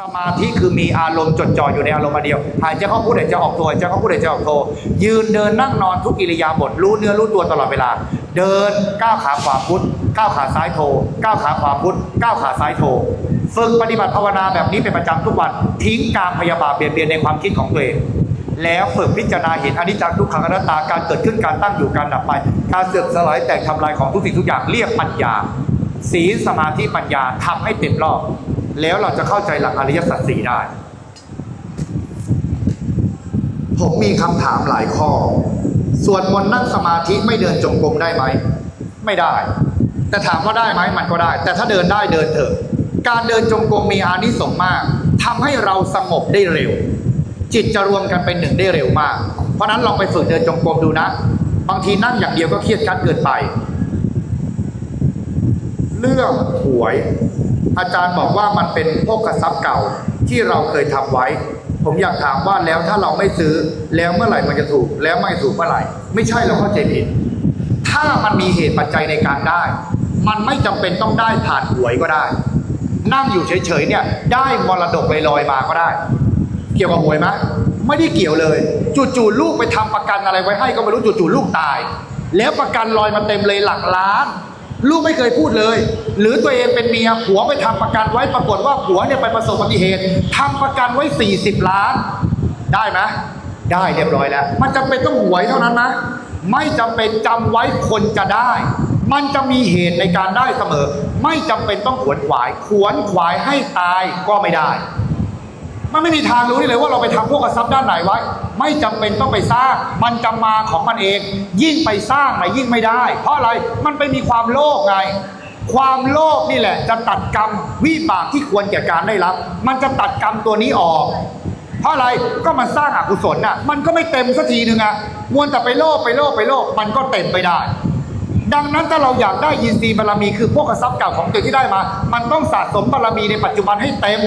สมาธิคือมีอารมณ์จดจ่ออยู่ในอารมณ์เดียวหายใจเข้าพูดหายใจออกโทหายใจเข้าพูดหายใจออกโทยืนเดินนั่งนอนทุกอิริยาบถรู้เนื้อรู้ตัวตลอดเวลา เดินก้าวขาขวาพุทธก้าวขาซ้ายโทก้าวขาขวาพุทธก้าวขาซ้ายโทฝึกปฏิบัติภาวนาแบบนี้เป็นประจำทุกวันทิ้งการพยาบาทเบียดเบียนในความคิดของตัวเองแล้วฝึกพิจารณาเห็นอนิจจังทุกขังอนัตตาการเกิดขึ้นการตั้งอยู่การดับไป การเสื่อมสลายแตกทำลายของทุกสิ่งทุกอย่างเรียกปัญญาศีลสมาธิปัญญาทำให้เต็มรอบ แล้วเราจะเข้าใจหลักอริยสัจสี่ได้ ผมมีคำถามหลายข้อ ส่วนมนนั่งสมาธิไม่เดินจงกรมได้ไหม ไม่ได้ แต่ถามว่าได้ไหมมันก็ได้ แต่ถ้าเดินได้เดินเถอะ การเดินจงกรมมีอานิสงส์มากทำให้เราสงบได้เร็ว จิตจะรวมกันเป็นหนึ่งได้เร็วมาก เพราะฉะนั้นลองไปฝึกเดินจงกรมดูนะ บางทีนั่งอย่างเดียวก็เครียดคัดเกินไป เรื่องหวย อาจารย์บอกว่ามันเป็นพวกกระซับเก่าที่เราเคยทำไว้ ผมอยากถามว่าแล้วถ้าเราไม่ซื้อแล้วเมื่อไหร่มันจะถูก แล้วไม่ถูกเมื่อไหร่ ไม่ใช่เราเข้าใจผิด ถ้ามันมีเหตุปัจจัยในการได้ มันไม่จำเป็นต้องได้ผ่านหวยก็ได้ นั่งอยู่เฉยๆเนี่ย ได้มรดกลอยๆมาก็ได้ เกี่ยวกับหวยไหมไม่ได้เกี่ยวเลย จู่ๆลูกไปทำประกันอะไรไว้ให้ก็ไม่รู้จู่ๆลูกตาย แล้วประกันลอยมาเต็มเลยหลักล้าน ลูกไม่เคยพูดเลย หรือตัวเองเป็นเมียผัวไปทำประกันไว้ปรากฏว่าผัวเนี่ยไปประสบอุบัติเหตุทำประกันไว้ 40 ล้าน ได้ไหมได้เรียบร้อยแล้ว มันจำเป็นต้องหวยเท่านั้นนะไม่จำเป็นจำไว้คนจะได้ มันจะมีเหตุในการได้เสมอ ไม่จำเป็นต้องขวนขวาย ขวนขวายให้ตายก็ไม่ได้ มันไม่มีทางรู้ได้เลยว่าเราไปทำพวกกระซับด้านไหนไว้ ไม่จำเป็นต้องไปสร้าง มันจะมาของมันเอง ยิ่งไปสร้างไหนยิ่งไม่ได้ เพราะอะไรมันไปมีความโลภไง ความโลภนี่แหละ จะตัดกรรมวิบากที่ควรแก่การได้รับ มันจะตัดกรรมตัวนี้ออกเพราะอะไรก็มันสร้างอกุศลน่ะ มันก็ไม่เต็มสักทีหนึ่งอะมวนแต่ไปโลภไปโลภไปโลภมันก็เต็มไปได้ ดังนั้นถ้าเราอยากได้ยินทรีบารมีคือพวกกระซับเก่าของตัวที่ได้มา มันต้องสะสมบารมีในปัจจุบันให้เต็ม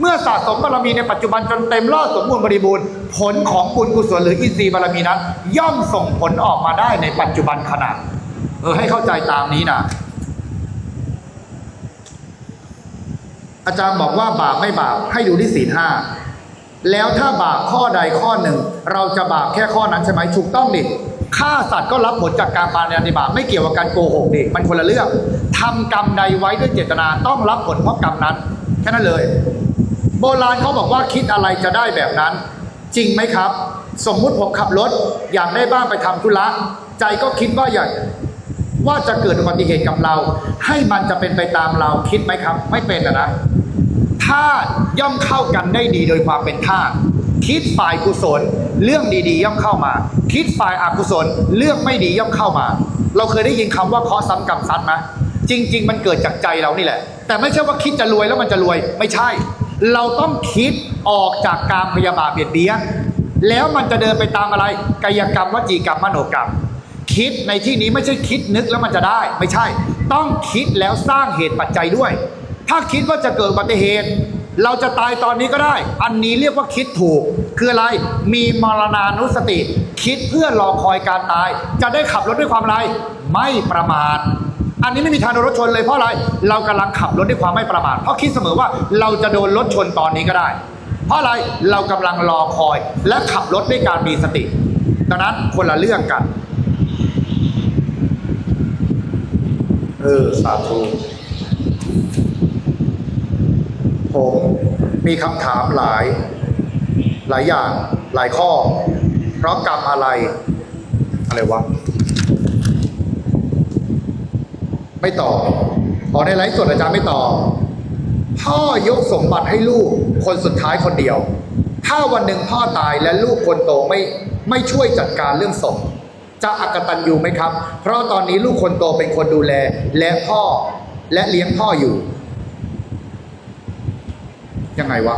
เมื่อสะสมบารมีในปัจจุบันจนเต็มรอดสมบูรณ์บริบูรณ์ ผลของบุญกุศลหรืออินทรีย์บารมีนั้น ย่อมส่งผลออกมาได้ในปัจจุบันขณะเออให้เข้าใจตามนี้นะอาจารย์บอกว่าบาปไม่บาปให้ดูที่ศีลห้าแล้วถ้าบาปข้อใดข้อหนึ่ง เราจะบาปแค่ข้อนั้นใช่ไหมถูกต้องดิฆ่าสัตว์ก็รับผลจากการปาฏิบาตไม่เกี่ยวกับการโกหกดิมันคนละเรื่องทำกรรมใดไว้ด้วยเจตนาต้องรับผลเพราะกรรมนั้น แค่นั้นเลย โบราณเขาบอกว่าคิดอะไรจะได้แบบนั้น จริงไหมครับ สมมุติผมขับรถ อยากได้บ้านไปทำธุระ ใจก็คิดว่าอยากว่าจะเกิดอุบัติเหตุกับเรา ให้มันจะเป็นไปตามเราคิดไหมครับ ไม่เป็นอะนะธาตุย่อมเข้ากันได้ดีโดยความเป็นธาตุคิดฝ่ายกุศล เรื่องดีๆ ย่อมเข้ามา คิดฝ่ายอกุศล เรื่องไม่ดีย่อมเข้ามา เราเคยได้ยินคำว่าเคาะซ้ำกรรมซัดไหม จริง ๆ มันเกิดจากใจเรานี่แหละ แต่ไม่ใช่ว่าคิดจะรวยแล้วมันจะรวยไม่ใช่ เราต้องคิดออกจากการพยาบาทเบียดเบียนแล้วมันจะเดินไปตามอะไร กายกรรมวจีกรรมมโนกรรม คิดในที่นี้ไม่ใช่คิดนึกแล้วมันจะได้ ไม่ใช่ ต้องคิดแล้วสร้างเหตุปัจจัยด้วย ถ้าคิดว่าจะเกิดอุบัติเหตุ เราจะตายตอนนี้ก็ได้ อันนี้เรียกว่าคิดถูก คืออะไรมีมรณานุสติ คิดเพื่อรอคอยการตาย จะได้ขับรถด้วยความอะไร ไม่ประมาท อันนี้ไม่มีทางโดนรถชนเลยเพราะอะไร เรากำลังขับรถด้วยความไม่ประมาท เพราะคิดเสมอว่าเราจะโดนรถชนตอนนี้ก็ได้ เพราะอะไร เรากำลังรอคอย และขับรถด้วยการมีสติ ดังนั้นคนละเรื่องกัน เออ สาธุ ผมมีคำถามหลาย หลายอย่าง หลายข้อ เพราะกรรมอะไร อะไรวะ ไม่ตอบขอในไลฟ์สดอาจารย์ไม่ตอบพ่อยกสมบัติให้ลูกคนสุดท้ายคนเดียว ถ้าวันหนึ่งพ่อตายและลูกคนโตไม่ไม่ช่วยจัดการเรื่องศพจะอักตันอยู่ไหมครับ เพราะตอนนี้ลูกคนโตเป็นคนดูแล และพ่อและเลี้ยงพ่ออยู่ ยังไงวะ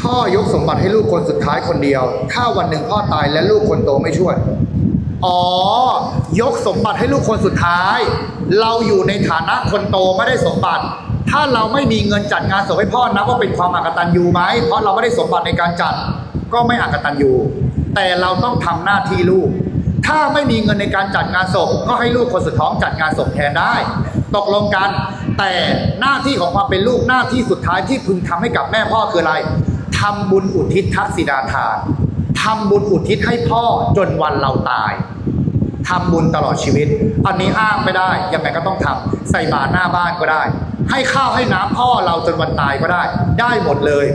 พ่อยกสมบัติให้ลูกคนสุดท้ายคนเดียว ถ้าวันหนึ่งพ่อตายและลูกคนโตไม่ช่วย อ๋อ ยกสมบัติให้ลูกคนสุดท้าย เราอยู่ในฐานะคนโตไม่ได้สมบัติ ถ้าเราไม่มีเงินจัดงานศพให้พ่อนับว่าเป็นความอักตันยูไหมเพราะเราไม่ได้สมบัติในการจัด ก็ไม่อักตันยูแต่เราต้องทำหน้าที่ลูก ถ้าไม่มีเงินในการจัดงานศพก็ให้ลูกคนสุดท้องจัดงานศพแทนได้ ตกลงกัน แต่หน้าที่ของความเป็นลูกหน้าที่สุดท้ายที่พึงทำให้กับแม่พ่อคืออะไรทำบุญอุทิศทักษิดาทานทำบุญอุทิศให้พ่อจนวันเราตาย ทำบุญตลอดชีวิต อันนี้อ้างไม่ได้ ยังไงก็ต้องทำใส่บาตรหน้าบ้านก็ได้ ให้ข้าวให้น้ำพ่อเราจนวันตายก็ได้ ได้หมดเลย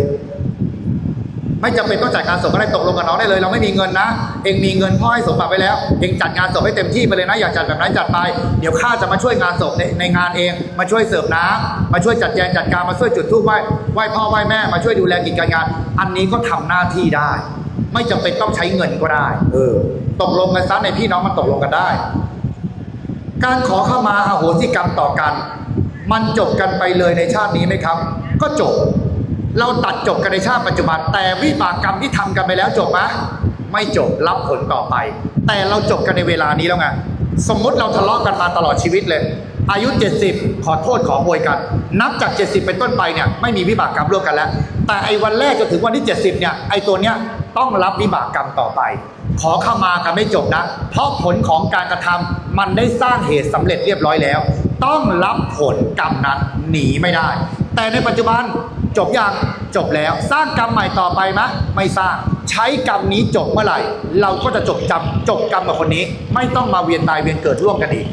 ไม่จำเป็นต้องจ่ายงานศพก็ได้ตกลงกับน้องได้เลย เราไม่มีเงินนะ เองมีเงินพ่อให้สมบัติไปแล้ว เองจัดงานศพให้เต็มที่ไปเลยนะ อยากจัดแบบไหนจัดไป เดี๋ยวข้าจะมาช่วยงานศพในในงานเอง มาช่วยเสิร์ฟน้ำมาช่วยจัดแจงจัดการ มาช่วยจุดธูปไหว้ ไหว้พ่อไหว้แม่ มาช่วยดูแลกิจการงาน อันนี้ก็ทำหน้าที่ได้ ไม่จำเป็นต้องใช้เงินก็ได้ เออ ตกลงกันซะในพี่น้องมันตกลงกันได้ การขอเข้ามาอาโหสิกรรมต่อกัน มันจบกันไปเลยในชาตินี้ไหมครับ ก็จบ เราตัดจบกันในชาติปัจจุบัน แต่วิบากกรรมที่ทำกันไปแล้วจบไหมไม่จบรับผลต่อไป แต่เราจบกันในเวลานี้แล้วไงสมมติเราทะเลาะกันมาตลอดชีวิตเลย อายุ 70 ขอโทษขอโวยกัน นับจาก 70 เป็นต้นไปเนี่ยไม่มีวิบากกรรมร่วมกันแล้ว แต่ไอ้วันแรกจนถึงวันที่ 70เนี่ยไอ้ตัวเนี้ย ต้องรับวิบากกรรมต่อไป ขอเข้ามากันไม่จบนะ เพราะผลของการกระทำมันได้สร้างเหตุสำเร็จเรียบร้อยแล้ว ต้องรับผลกรรมนั้นหนีไม่ได้ แต่ในปัจจุบันจบยังจบแล้วสร้างกรรมใหม่ต่อไปไหมไม่สร้างใช้กรรมนี้จบเมื่อไหร่ เราก็จะจบจำจบกรรมกับคนนี้ ไม่ต้องมาเวียนตายเวียนเกิดร่วมกันอีก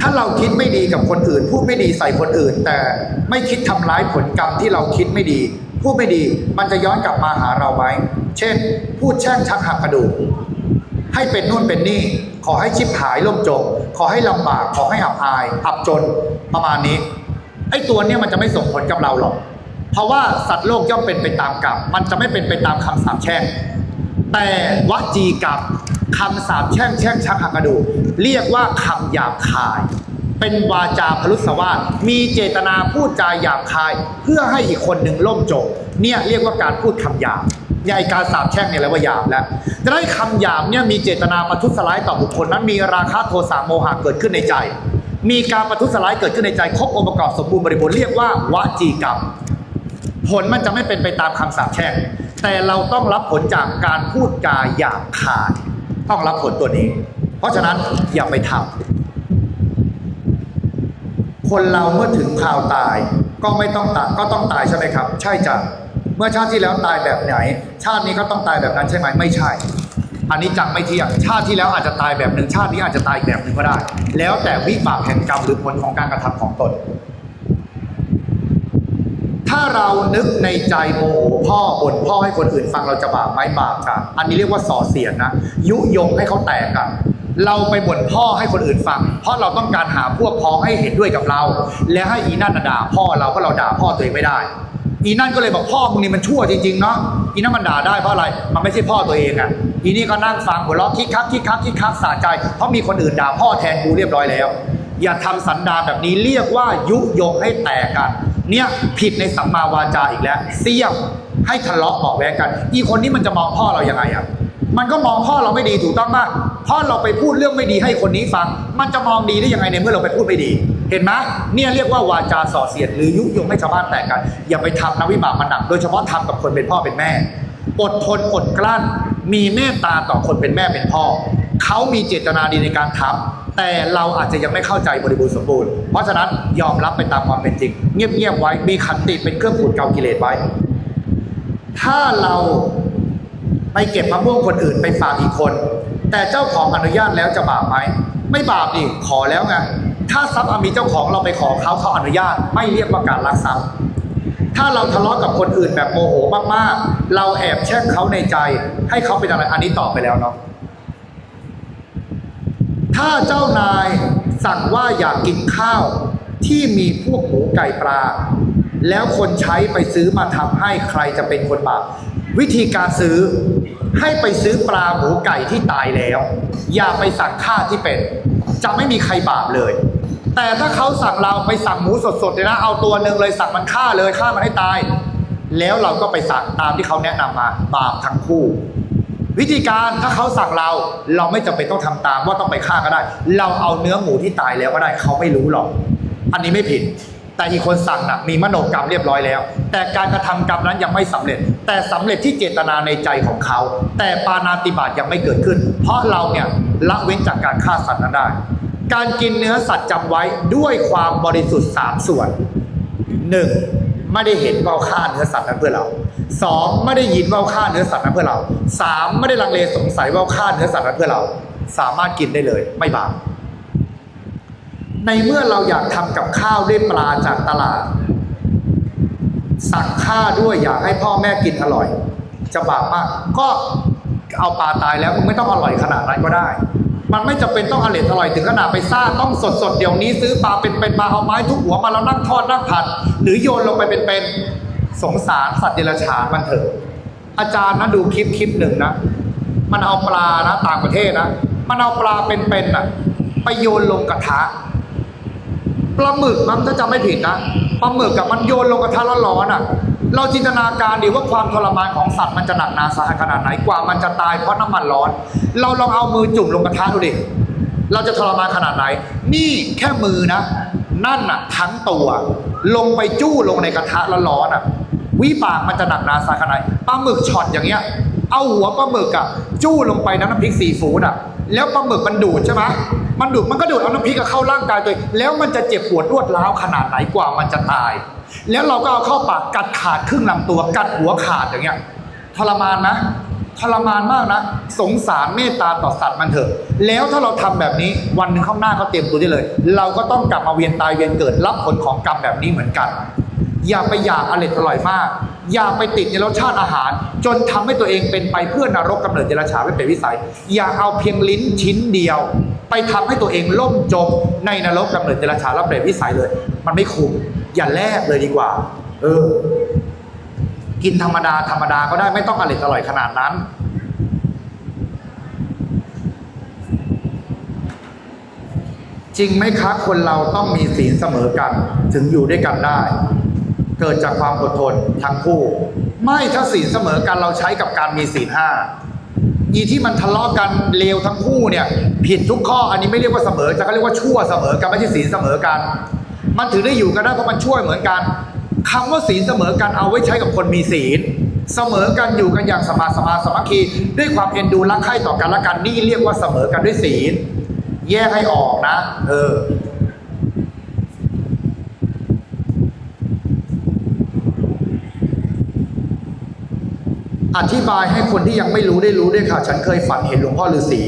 ถ้าเราคิดไม่ดีกับคนอื่น พูดไม่ดีใส่คนอื่น แต่ไม่คิดทำร้ายผลกรรมที่เราคิดไม่ดี พูดไม่ดีมันจะย้อนกลับมาหาเราไหม เช่น พูดแช่งชักหักกระดูก ให้เป็นนู่นเป็นนี่ ขอให้ชิบหายล่มจม ขอให้ลำบาก ขอให้อับอาย อับจน ประมาณนี้ ไอ้ตัวเนี้ยมันจะไม่ส่งผลกับเราหรอก เพราะว่าสัตว์โลกย่อมเป็นไปตามกรรม มันจะไม่เป็นไปตามคำสาปแช่ง แต่วจีกรรมคำสาปแช่งแช่งชักหักกระดูก เรียกว่าคำหยาบคาย เป็นวาจาพลุสวาสมีเจตนาพูดจาหยาบคาย เพื่อให้อีกคนหนึ่งล่มจมเนี่ยเรียกว่าการพูดคำหยาบเนี่ยไอการสาปแช่งเนี่ยเรียกว่าหยาบแล้วจะได้คำหยาบเนี่ยมีเจตนาประทุษร้ายต่อบุคคลนั้นมีราคะโทสะโมหะเกิดขึ้นในใจ มีการประทุษร้ายเกิดขึ้นในใจครบองค์ประกอบสมบูรณ์บริบูรณ์เรียกว่าวจีกรรม ผลมันจะไม่เป็นไปตามคำสาปแช่งแต่เราต้องรับผลจากการพูดจาหยาบคาย ต้องรับผลตัวนี้ เพราะฉะนั้นอย่าไปทำ คนเราเมื่อถึงคราวตาย ก็ไม่ต้องตายก็ต้องตายใช่ไหมครับ ใช่จ้ะเมื่อชาติที่แล้วตายแบบไหน ชาตินี้ก็ต้องตายแบบนั้นใช่ไหมไม่ใช่ อันนี้จังไม่เที่ยงชาติที่แล้วอาจจะตายแบบหนึ่งชาตินี้อาจจะตายอีกแบบหนึ่งก็ได้ แล้วแต่วิบากแห่งกรรมหรือผลของการกระทำของตน ถ้าเรานึกในใจโมโหพ่อบ่นพ่อให้คนอื่นฟังเราจะบาปไหมบาปค่ะอันนี้เรียกว่าส่อเสียดนะ ยุยงให้เขาแตกกัน เราไปบ่นพ่อให้คนอื่นฟัง เพราะเราต้องการหาพวกพ้องให้เห็นด้วยกับเรา และให้อีนั่นน่ะด่าพ่อเราเพราะเราด่าพ่อตัวเองไม่ได้ อีนั่นก็เลยบอกพ่อมึงนี่มันชั่วจริงๆเนาะอีนั่นมันด่าได้เพราะอะไรมันไม่ใช่พ่อตัวเองอะ่ะอีนี่ก็นั่งฟังหัวเราะคิกคักคิกคักคิกคักสะใจ เพราะมีคนอื่นด่าพ่อแทนกูเรียบร้อยแล้ว อย่าทำสันดานแบบนี้เรียกว่ายุยงให้แตกกัน เนี่ยผิดในสัมมาวาจาอีกแล้วเสี่ยมให้ทะเลาะเบาะแว้งกัน อีคนนี้มันจะมองพ่อเรายังไงอะมันก็มองพ่อเราไม่ดีถูกต้องป่ะ พ่อเราไปพูดเรื่องไม่ดีให้คนนี้ฟัง มันจะมองดีได้ยังไงในเมื่อเราไปพูดไม่ดี เห็นไหมเนี่ยเรียกว่าวาจาส่อเสียดหรือยุยงให้ชาวบ้านแตกกัน อย่าไปทำนะวิบากมันหนักโดยเฉพาะทำกับคนเป็นพ่อเป็นแม่ อดทนอดกลั้น มีเมตตาต่อคนเป็นแม่เป็นพ่อ เขามีเจตนาดีในการทำแต่เราอาจจะยังไม่เข้าใจบริบูรณ์สมบูรณ์ เพราะฉะนั้นยอมรับไปตามความเป็นจริง เงียบๆไว้ มีขันติเป็นเครื่องขูดเกากิเลสไว้ ถ้าเราไปเก็บมะม่วงคนอื่นไปฝากอีกคน แต่เจ้าของอนุญาตแล้วจะบาปไหมไม่บาปดิขอแล้วไงถ้าทรัพย์มีเจ้าของเราไปขอเขาเขาอนุญาต ไม่เรียกว่าการลักทรัพย์ ถ้าเราทะเลาะกับคนอื่นแบบโมโหมากๆ เราแอบแช่งเขาในใจ ให้เขาเป็นอะไรอันนี้ตอบไปแล้วเนาะถ้าเจ้านายสั่งว่าอยากกินข้าวที่มีพวกหมูไก่ปลา แล้วคนใช้ไปซื้อมาทำให้ใครจะเป็นคนบาปวิธีการซื้อ ให้ไปซื้อปลาหมูไก่ที่ตายแล้ว อย่าไปสั่งข้าที่เป็น จะไม่มีใครบาปเลย แต่ถ้าเขาสั่งเราไปสั่งหมูสดๆเลยนะ เอาตัวหนึ่งเลยสั่งมันฆ่าเลยฆ่ามันให้ตาย แล้วเราก็ไปสั่งตามที่เขาแนะนำมาบาปทั้งคู่ วิธีการถ้าเขาสั่งเราเราไม่จำเป็นต้องทำตามว่าต้องไปฆ่าก็ได้ เราเอาเนื้อหมูที่ตายแล้วก็ได้ เขาไม่รู้หรอก อันนี้ไม่ผิด แต่อีกคนสั่งนะมีมโนกรรมเรียบร้อยแล้ว แต่การกระทำกรรมนั้นยังไม่สำเร็จ แต่สำเร็จที่เจตนาในใจของเขา แต่ปานาติบาตยังไม่เกิดขึ้น เพราะเราเนี่ยละเว้นจากการฆ่าสัตว์นั้นได้ การกินเนื้อสัตว์จำไว้ด้วยความบริสุทธิ์สามส่วนหนึ่งไม่ได้เห็นว่าฆ่าเนื้อสัตว์นั้นเพื่อเราสองไม่ได้ยินว่าฆ่าเนื้อสัตว์นั้นเพื่อเราสามไม่ได้ลังเลสงสัยว่าฆ่าเนื้อสัตว์นั้นเพื่อเรา สามารถกินได้เลย ไม่บาป ในเมื่อเราอยากทำกับข้าวด้วยปลาจากตลาด สั่งข้าด้วยอยากให้พ่อแม่กินอร่อย จะบาปมาก ก็เอาปลาตายแล้วมึงไม่ต้องอร่อยขนาดนั้นก็ได้ มันไม่จำเป็นต้องอร่อยอร่อยถึงขนาดไปซ่าต้องสดสดเดี๋ยวนี้ซื้อปลาเป็นเป็นปลาเอาไม้ทุกหัวมาแล้วนั่งทอดนั่งผัด หรือโยนลงไปเป็นเป็นสงสารสัตว์เดรัจฉานมันเถอะ อาจารย์นะดูคลิปคลิปหนึ่งนะมันเอาปลานะต่างประเทศนะมันเอาปลาเป็นๆน่ะไปโยนลงกระทะ ปลาหมึกมันถ้าจำไม่ผิดนะปลาหมึกกับมันโยนลงกระทะร้อนๆอะ เราจินตนาการดิว่าความทรมานของสัตว์มันจะหนักหนาสาหัสขนาดไหนกว่ามันจะตายเพราะน้ำมันร้อน เราลองเอามือจุ่มลงกระทะดูดิเราจะทรมานขนาดไหน นี่แค่มือนะ นั่นน่ะทั้งตัว ลงไปจู้ลงในกระทะร้อนๆอะวิบากมันจะหนักหนาสาหัสขนาดไหนปลาหมึกช็อตอย่างเงี้ย เอาหัวปลาหมึกอะจู้ลงไปน้ำพริกซีฟู้ดอะแล้วปลาหมึกมันดูดใช่ไหม มันดูดมันก็ดูดเอาน้ำพริกเข้าร่างกายตัวเองแล้วมันจะเจ็บปวดรวดร้าวขนาดไหนกว่ามันจะตาย แล้วเราก็เอาเข้าปากกัดขาดครึ่งลำตัวกัดหัวขาดอย่างเงี้ยทรมานนะทรมานมากนะ สงสารเมตตาต่อสัตว์มันเถอะ แล้วถ้าเราทำแบบนี้วันหนึ่งข้างหน้าก็เตรียมตัวได้เลย เราก็ต้องกลับมาเวียนตายเวียนเกิดรับผลของกรรมแบบนี้เหมือนกัน อย่าไปอยากอร่อยอร่อยมาก อย่าไปติดในรสชาติอาหาร จนทำให้ตัวเองเป็นไปเพื่อนรกกำเนิดเดรัจฉานไม่เป็นวิสัย อย่าเอาเพียงลิ้นชิ้นเดียว ไปทำให้ตัวเองล่มจมในนรกกำเนิดเดรัจฉานและเปรตวิสัยเลย มันไม่คุ้มอย่าแลกเลยดีกว่า เออ กินธรรมดาธรรมดาก็ได้ไม่ต้องอร่อยอร่อยขนาดนั้น จริงไหมคะคนเราต้องมีศีลเสมอกัน ถึงอยู่ด้วยกันได้ เกิดจากความอดทนทั้งคู่ ไม่ถ้าศีลเสมอกันเราใช้กับการมีศีลห้า อีที่มันทะเลาะกันเลวทั้งคู่เนี่ย ผิดทุกข้ออันนี้ไม่เรียกว่าเสมอจะเขาเรียกว่าชั่วเสมอกันไม่ใช่ศีลเสมอกัน มันถึงได้อยู่กันได้เพราะมันช่วยเหมือนกันคำว่าศีลเสมอกันเอาไว้ใช้กับคนมีศีล เสมอกันอยู่กันอย่างสมาสมาสมัคคี ด้วยความเอ็นดูรักใคร่ต่อกันและกันนี่เรียกว่าเสมอกันด้วยศีล แยกให้ออกนะ เออ อธิบายให้คนที่ยังไม่รู้ได้รู้ด้วยค่ะ ฉันเคยฝันเห็นหลวงพ่อฤาษี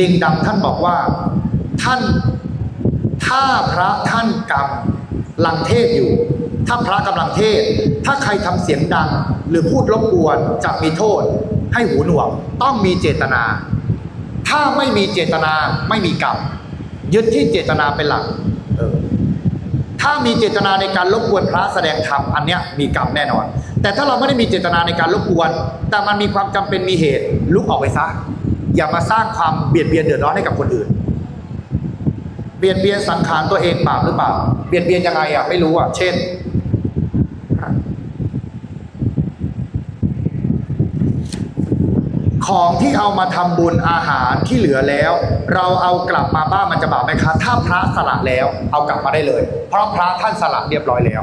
ลิงดำท่านบอกว่า ท่านถ้าพระท่านกำลังเทศอยู่ ถ้าพระกำลังเทศ ถ้าใครทำเสียงดัง หรือพูดรบกวนจะมีโทษ ให้หูหนวก ต้องมีเจตนา ถ้าไม่มีเจตนาไม่มีกรรมยึดที่เจตนาเป็นหลักออถ้ามีเจตนาในการรบกวนพระแสดงธรรมอันเนี้ยมีกรรมแน่นอน แต่ถ้าเราไม่ได้มีเจตนาในการรบกวน แต่มันมีความจำเป็นมีเหตุลุกออกไปซะ อย่ามาสร้างความเบียดเบียนเดือดร้อนให้กับคนอื่น เบียดเบียนสังขารตัวเองบาปหรือเปล่า เบียดเบียนยังไงอะไม่รู้อะ เช่น ของที่เอามาทำบุญอาหารที่เหลือแล้ว เราเอากลับมาบ้านมันจะบาปไหมคะถ้าพระสละแล้ว เอากลับมาได้เลย เพราะพระท่านสละเรียบร้อยแล้ว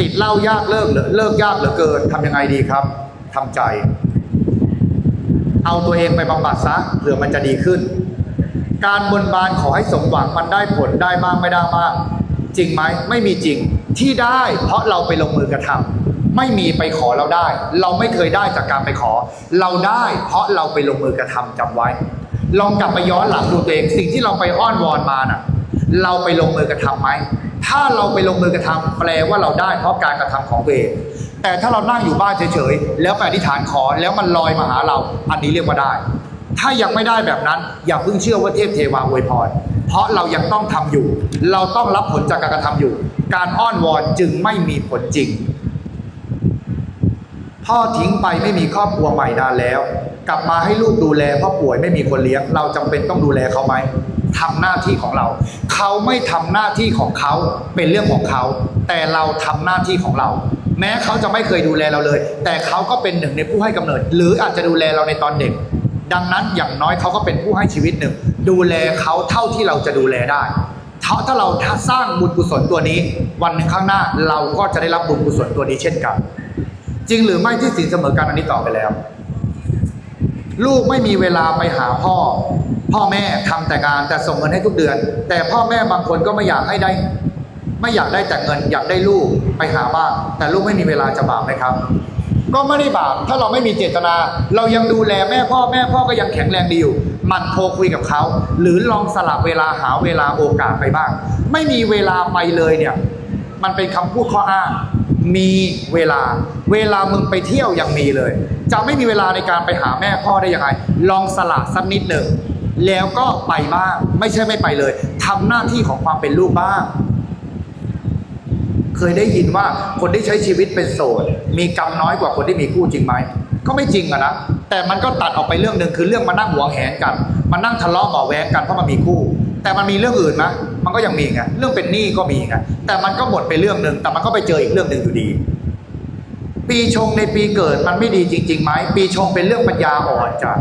ติดเหล้ายากเลิกเหลือเลิกยากเหลือเกินทำยังไงดีครับทำใจ เอาตัวเองไปบำบัดซะเผื่อมันจะดีขึ้น การบนบานขอให้สมหวังมันได้ผลได้บ้างไม่ได้บ้างจริงไหมไม่มีจริงที่ได้เพราะเราไปลงมือกระทำไม่มีไปขอเราได้ เราไม่เคยได้จากการไปขอ เราได้เพราะเราไปลงมือกระทำจำไว้ ลองกลับไปย้อนหลังดูตัวเองสิ่งที่เราไปอ้อนวอนมาน่ะ เราไปลงมือกระทำไหม ถ้าเราไปลงมือกระทำแปลว่าเราได้เพราะการกระทำของตัวเองแต่ถ้าเรานั่งอยู่บ้านเฉยๆ แล้วไปอธิษฐานขอแล้วมันลอยมาหาเรา อันนี้เรียกว่าได้ ถ้ายังไม่ได้แบบนั้น อย่าเพิ่งเชื่อว่าเทพเทวาอวยพร เพราะเรายังต้องทำอยู่ เราต้องรับผลจากการกระทำอยู่ การอ้อนวอนจึงไม่มีผลจริง พ่อทิ้งไปไม่มีครอบครัวใหม่นานแล้ว กลับมาให้ลูกดูแลเพ่อป่วยไม่มีคนเลี้ยง เราจำเป็นต้องดูแลเขาไหม ทำหน้าที่ของเรา เขาไม่ทำหน้าที่ของเขาเป็นเรื่องของเขา แต่เราทำหน้าที่ของเรา แม้เขาจะไม่เคยดูแลเราเลย แต่เขาก็เป็นหนึ่งในผู้ให้กำเนิด หรืออาจจะดูแลเราในตอนเด็ก ดังนั้นอย่างน้อยเขาก็เป็นผู้ให้ชีวิตหนึ่ง ดูแลเขาเท่าที่เราจะดูแลได้ถ้าถ้าเราสร้างบุญกุศลตัวนี้ วันหนึ่งข้างหน้าเราก็จะได้รับบุญกุศลตัวนี้เช่นกัน จริงหรือไม่ที่ศีลเสมอกันอันนี้ตอบไปแล้ว ลูกไม่มีเวลาไปหาพ่อ พ่อแม่ทำแต่งานแต่ส่งเงินให้ทุกเดือน แต่พ่อแม่บางคนก็ไม่อยากให้ได้ ไม่อยากได้แต่เงินอยากได้ลูกไปหาบ้างแต่ลูกไม่มีเวลาจะบาปไหมครับ ก็ไม่ได้บาปถ้าเราไม่มีเจตนา เรายังดูแลแม่พ่อแม่พ่อก็ยังแข็งแรงดีอยู่มันโทรคุยกับเขา หรือลองสลับเวลาหาเวลาโอกาสไปบ้าง ไม่มีเวลาไปเลยเนี่ย มันเป็นคำพูดข้ออ้าง มีเวลา เวลามึงไปเที่ยวยังมีเลย จะไม่มีเวลาในการไปหาแม่พ่อได้ยังไง ลองสลับสักนิดหนึ่ง แล้วก็ไปบ้าง ไม่ใช่ไม่ไปเลยทำหน้าที่ของความเป็นลูกบ้าง เคยได้ยินว่าคนที่ใช้ชีวิตเป็นโสด มีกรรมน้อยกว่าคนที่มีคู่จริงไหม ก็ไม่จริงอะนะ แต่มันก็ตัดออกไปเรื่องหนึ่งคือเรื่องมานั่งหัวงแหนกัน มานั่งทะเลาะเบาแวงกันเพราะมันมีคู่ แต่มันมีเรื่องอื่นไหมมันก็ยังมีไงเรื่องเป็นหนี้ก็มีไงแต่มันก็หมดไปเรื่องหนึ่งแต่มันก็ไปเจออีกเรื่องหนึ่งอยู่ดี ปีชงในปีเกิดมันไม่ดีจริงๆไหมปีชงเป็นเรื่องปัญญาอ่อนจ้ะ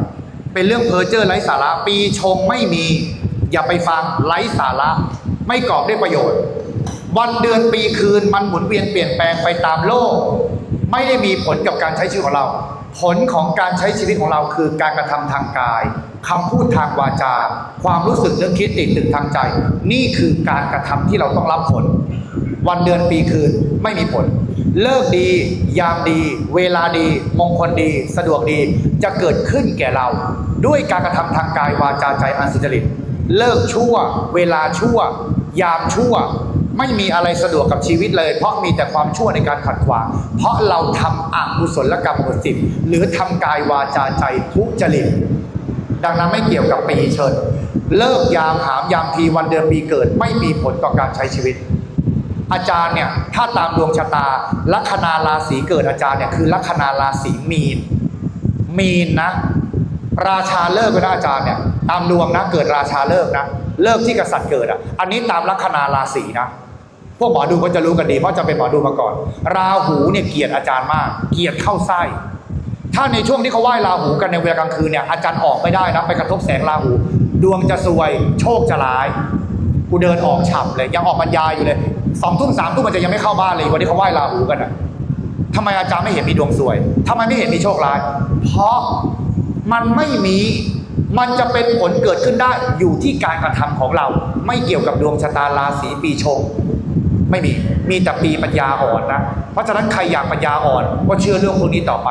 เป็นเรื่องเพอเจ้อไร้สาระ ปีชงไม่มี อย่าไปฟังไร้สาระ ไม่กอบได้ประโยชน์ วันเดือนปีคืนมันหมุนเวียนเปลี่ยนแปลงไปตามโลก ไม่ได้มีผลกับการใช้ชีวิตของเรา ผลของการใช้ชีวิตของเราคือการกระทำทางกาย คำพูดทางวาจา ความรู้สึกนึกคิดติดตึงทางใจ นี่คือการกระทำที่เราต้องรับผล วันเดือนปีคืนไม่มีผล เลิกดี ยามดี เวลาดี มงคลดี สะดวกดีจะเกิดขึ้นแก่เรา ด้วยการกระทำทางกายวาจาใจอันสุจริตเลิกชั่ว เวลาชั่ว ยามชั่ว ไม่มีอะไรสะดวกกับชีวิตเลย เพราะมีแต่ความชั่วในการขัดขวางเพราะเราทำอกุศลกรรมบทสิบหรือทำกายวาจาใจทุจริต ดังนั้นไม่เกี่ยวกับปีเชิญ เลิกยามหามยามทีวันเดือนปีเกิด ไม่มีผลต่อการใช้ชีวิต อาจารย์เนี่ยถ้าตามดวงชะตาลัคนาราศีเกิดอาจารย์เนี่ยคือลัคนาราศีมีน มีนนะ ราชาเลิกนะอาจารย์เนี่ยตามดวงนะเกิดราชาเลิกนะเลิกที่กษัตริย์เกิดอะ อันนี้ตามลัคนาราศีนะพวกหมอดูก็จะรู้กันดีเพราะจะเป็นหมอดูมาก่อน ราหูเนี่ยเกลียดอาจารย์มาก เกลียดเข้าไส้ ถ้าในช่วงที่เขาไหว้ราหูกันในเวลากลางคืนเนี่ยอาจารย์ออกไม่ได้นะไปกระทบแสงราหู ดวงจะซวย โชคจะร้าย กูเดินออกฉับเลยยังออกบรรยายอยู่เลยสองทุ่มสามทุ่มมันจะยังไม่เข้าบ้านเลยวันที่เขาไหว้ราหูกันอะทำไมอาจารย์ไม่เห็นมีดวงซวยทำไมไม่เห็นมีโชคร้าย เพราะมันไม่มีมันจะเป็นผลเกิดขึ้นได้อยู่ที่การกระทำของเรา ไม่เกี่ยวกับดวงชะตาราศีปีชง ไม่มีมีแต่ปีปัญญาอ่อนนะ เพราะฉะนั้นใครอยากปัญญาอ่อน ก็เชื่อเรื่องพวกนี้ต่อไป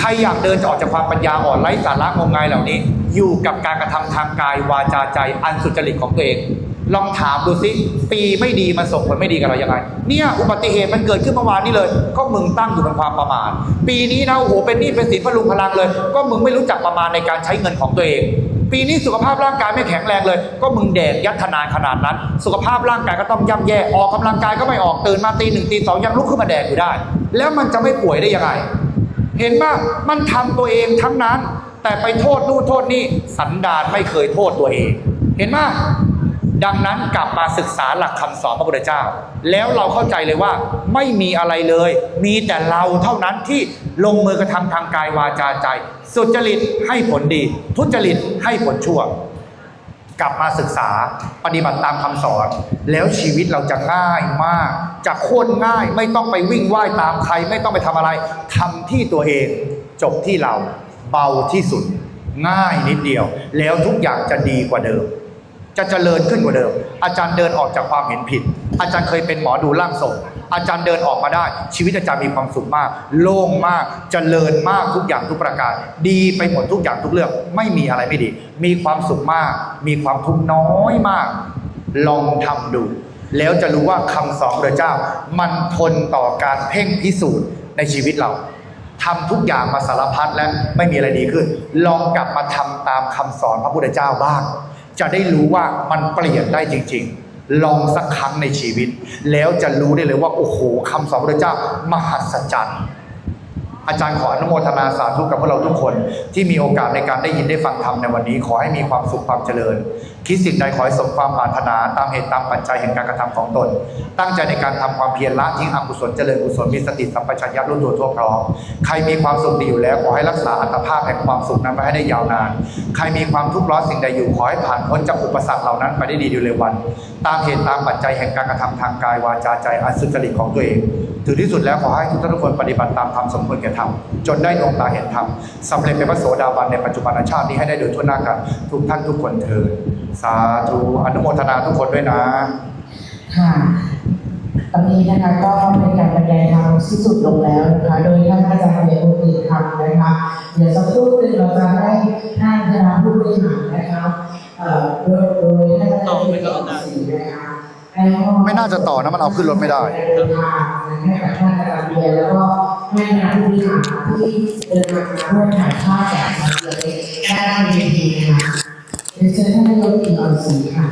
ใครอยากเดินจะออกจากความปัญญาอ่อนไร้สาระงมงายเหล่านี้ อยู่กับการกระทำทางกายวาจาใจอันสุจริตของตัวเอง ลองถามดูสิปีไม่ดีมันส่งผลไม่ดีกับเรายังไง เนี่ยอุบัติเหตุมันเกิดขึ้นเมื่อวานนี้เลย ก็มึงตั้งอยู่บนความประมาทปีนี้นะโอ้โหเป็นหนี้เป็นสินพลุงพลังเลย ก็มึงไม่รู้จักประมาณในการใช้เงินของตัวเองปีนี้สุขภาพร่างกายไม่แข็งแรงเลย ก็มึงแดกยัดธนานขนาดนั้น สุขภาพร่างกายก็ต้องย่ำแย่ออกกำลังกายก็ไม่ออกตื่นมาตีหนึ่งตีสองยังลุกขึ้นมาแดกอยู่ได้ แล้วมันจะไม่ป่วยได้ยังไง เห็นป่ะมันทำตัวเองทั้งนั้น แต่ไปโทษนู่นโทษนี่สันดานไม่เคยโทษตัวเอง เห็นป่ะดังนั้นกลับมาศึกษาหลักคำสอนพระพุทธเจ้า แล้วเราเข้าใจเลยว่าไม่มีอะไรเลย มีแต่เราเท่านั้นที่ลงมือกระทำทางกายวาจาใจ สุจริตให้ผลดี ทุจริตให้ผลชั่ว กลับมาศึกษาปฏิบัติตามคำสอน แล้วชีวิตเราจะง่ายมาก จะโคตรง่ายไม่ต้องไปวิ่งว่ายตามใคร ไม่ต้องไปทำอะไรทำที่ตัวเอง จบที่เราเบาที่สุด ง่ายนิดเดียว แล้วทุกอย่างจะดีกว่าเดิม จะเจริญขึ้นกว่าเดิม อาจารย์เดินออกจากความเห็นผิด อาจารย์เคยเป็นหมอดูร่างทรง อาจารย์เดินออกมาได้ ชีวิตอาจารย์มีความสุขมาก โล่งมากเจริญมากทุกอย่างทุกประการ ดีไปหมดทุกอย่างทุกเรื่องไม่มีอะไรไม่ดี มีความสุขมาก มีความทุกข์น้อยมาก ลองทำดู แล้วจะรู้ว่าคำสอนพระเจ้า มันทนต่อการเพ่งพิสูจน์ในชีวิตเราทำทุกอย่างมาสารพัดแล้วไม่มีอะไรดีขึ้น ลองกลับมาทำตามคำสอนพระพุทธเจ้าบ้าง จะได้รู้ว่ามันเปลี่ยนได้จริง ๆ ลองสักครั้งในชีวิต แล้วจะรู้ได้เลยว่า โอ้โหคำสอนพระเจ้ามหัศจรรย์ อาจารย์ขออนุโมทนาสาธุกับพวกเราทุกคน ที่มีโอกาสในการได้ยินได้ฟังธรรมในวันนี้ ขอให้มีความสุขความเจริญ คิดสิ่งใดขอให้สมความปรารถนาตามเหตุตามปัจจัยแห่งการกระทำของตน ตั้งใจในการทำความเพียรละทิ้งอกุศลเจริญกุศลมีสติสัมปชัญญะรู้ตัวทั่วพร้อมใครมีความสุขดีอยู่แล้วขอให้รักษาอัตภาพแห่งความสุขนั้นไว้ให้ได้ยาวนาน ใครมีความทุกข์ร้อนสิ่งใดอยู่ขอให้ผ่านพ้นจากอุปสรรคเหล่านั้นไปได้ดีอยู่เร็ววัน ตามเหตุตามปัจจัยแห่งการกระทำทางกายวาจาใจอันสุจริตของตัวเองถึงที่สุดแล้วขอให้ทุกท่านทุกคนปฏิบัติตามธรรมสมควรแก่ธรรมจนได้ดวงตาเห็นธรรมสำเร็จเป็นพระโสดาบันในปัจจุบันชาตินี้ให้ได้โดยทั่วหน้ากันทุกท่านทุกคนเถิดสาธุอนุโมทนาทุกคนด้วยนะ ค่ะตอนนี้นะคะก็เป็นการบรรยายธรรมที่สุดลงแล้วนะคะ โดยท่านอาจารย์เดชอุติธรรมนะคะ เดี๋ยวสักครู่หนึงเราจะได้ท่านคณะผู้บริหารนะคะ เอ่อโดยโดยท่านอาจารย์เดชอุตินะคะ ไม่น่าจะต่อนะมันเอาขึ้นรถไม่ได้แล้วก็ให้นักผู้บริหารที่เดินมาร่วมถ่ายทอดแบบเลยได้ในทีนะคะเชิญท่านนากอินทร์ศรีค่ะ